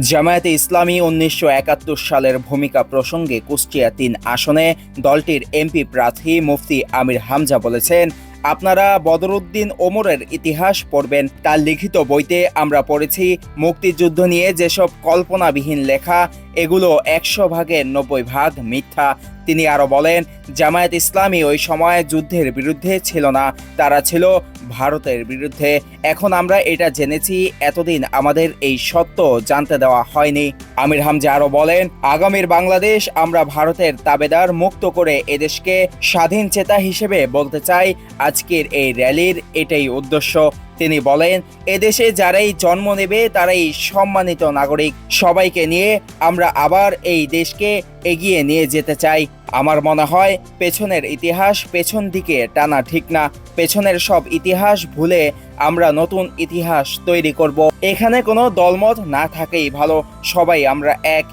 জামায়াতে ইসলামী উনিশশো একাত্তর সালের ভূমিকা প্রসঙ্গে কুষ্টিয়া তিন আসনে দলটির এমপি প্রার্থী মুফতি আমির হামজা বলেছেন, আপনারা বদরুদ্দিন ওমরের ইতিহাস পড়বেন, তার লিখিত বইতে আমরা পড়েছি, মুক্তিযুদ্ধ নিয়ে যেসব কল্পনাবিহীন লেখা, এগুলো একশো ভাগের নব্বই ভাগ মিথ্যা। তিনি আরও বলেন, জামায়াত ইসলামী ওই সময় যুদ্ধের বিরুদ্ধে ছিল না, তারা ছিল ভারতের বিরুদ্ধে। এখন আমরা এটা জেনেছি, এতদিন আমাদের এই সত্য জানতে দেওয়া হয়নি। আমির হামজা আরও বলেন, আগামীর বাংলাদেশ আমরা ভারতের তাবেদার মুক্ত করে এদেশকে স্বাধীন চেতা হিসেবে বলতে চাই, আজকের এই র্যালির এটাই উদ্দেশ্য। তিনি বলেন, এদেশে যারাই জন্ম নেবে তারাই সম্মানিত নাগরিক। সবাইকে নিয়ে আমরা আবার এই দেশকে এগিয়ে নিয়ে যেতে চাই। আমার মনে হয়, পেছনের ইতিহাস পেছন দিকে টানা ঠিক না। পেছনের সব ইতিহাস ভুলে আমরা নতুন ইতিহাস তৈরি করব। এখানে কোনো দলমত না থাকেই ভালো। সবাই আমরা এক।